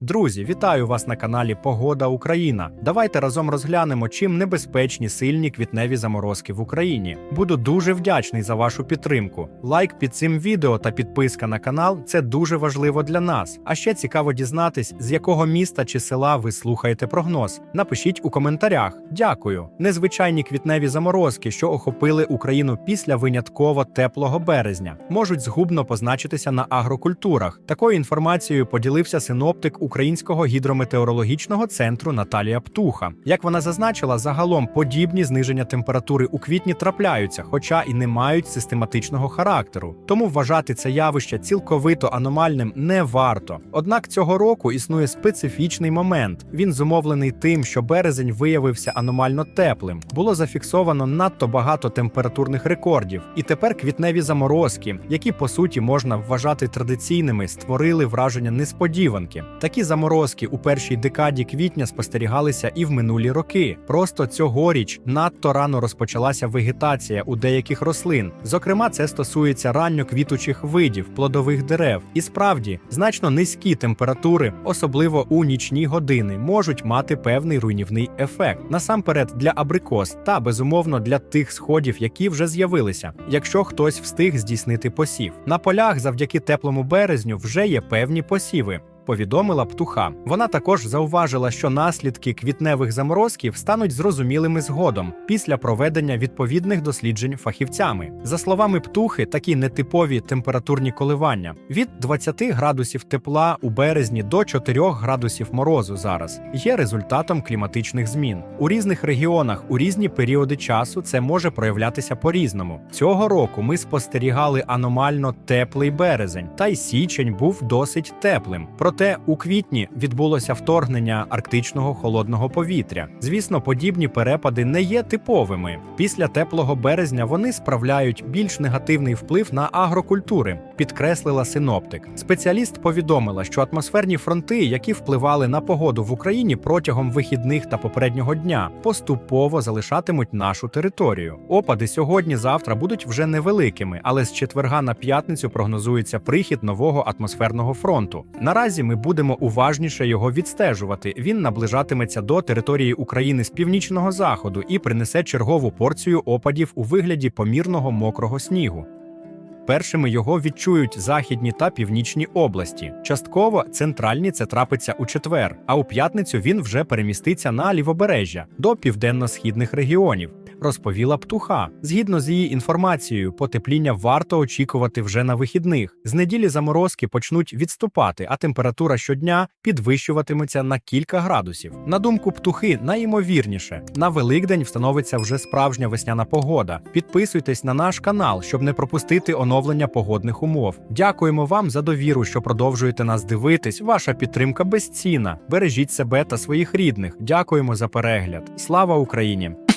Друзі, вітаю вас на каналі Погода Україна. Давайте разом розглянемо, чим небезпечні сильні квітневі заморозки в Україні. Буду дуже вдячний за вашу підтримку. Лайк під цим відео та підписка на канал це дуже важливо для нас. А ще цікаво дізнатись, з якого міста чи села ви слухаєте прогноз. Напишіть у коментарях. Дякую. Незвичайні квітневі заморозки, що охопили Україну після винятково теплого березня, можуть згубно позначитися на агрокультурах. Такою інформацією поділився синоптик Українського гідрометеорологічного центру Наталія Птуха. Як вона зазначила, загалом подібні зниження температури у квітні трапляються, хоча і не мають систематичного характеру. Тому вважати це явище цілковито аномальним не варто. Однак цього року існує специфічний момент. Він зумовлений тим, що березень виявився аномально теплим. Було зафіксовано надто багато температурних рекордів, і тепер квітневі заморозки, які по суті можна вважати традиційними, створили враження несподіванки. Такі заморозки у першій декаді квітня спостерігалися і в минулі роки. Просто цьогоріч надто рано розпочалася вегетація у деяких рослин. Зокрема, це стосується ранньоквітучих видів, плодових дерев. І справді, значно низькі температури, особливо у нічні години, можуть мати певний руйнівний ефект. Насамперед для абрикос та безумовно для тих сходів, які вже з'явилися, якщо хтось встиг здійснити посів. На полях завдяки теплому березню вже є певні посіви. Повідомила птуха. Вона також зауважила, що наслідки квітневих заморозків стануть зрозумілими згодом після проведення відповідних досліджень фахівцями. За словами птухи, такі нетипові температурні коливання від 20 градусів тепла у березні до 4 градусів морозу зараз є результатом кліматичних змін. У різних регіонах у різні періоди часу це може проявлятися по-різному. Цього року ми спостерігали аномально теплий березень, та й січень був досить теплим. Проте у квітні відбулося вторгнення арктичного холодного повітря. Звісно, подібні перепади не є типовими. Після теплого березня вони справляють більш негативний вплив на агрокультури, підкреслила синоптик. Спеціаліст повідомила, що атмосферні фронти, які впливали на погоду в Україні протягом вихідних та попереднього дня, поступово залишатимуть нашу територію. Опади сьогодні-завтра будуть вже невеликими, але з четверга на п'ятницю прогнозується прихід нового атмосферного фронту. Наразі ми будемо уважніше його відстежувати. Він наближатиметься до території України з північного заходу і принесе чергову порцію опадів у вигляді помірного мокрого снігу. Першими його відчують західні та північні області. Частково центральні це трапиться у четвер, а у п'ятницю він вже переміститься на лівобережжя до південно-східних регіонів. Розповіла птуха. Згідно з її інформацією, потепління варто очікувати вже на вихідних. З неділі заморозки почнуть відступати, а температура щодня підвищуватиметься на кілька градусів. На думку птухи, найімовірніше, на Великдень встановиться вже справжня весняна погода. Підписуйтесь на наш канал, щоб не пропустити оновлення погодних умов. Дякуємо вам за довіру, що продовжуєте нас дивитись. Ваша підтримка безцінна. Бережіть себе та своїх рідних. Дякуємо за перегляд. Слава Україні!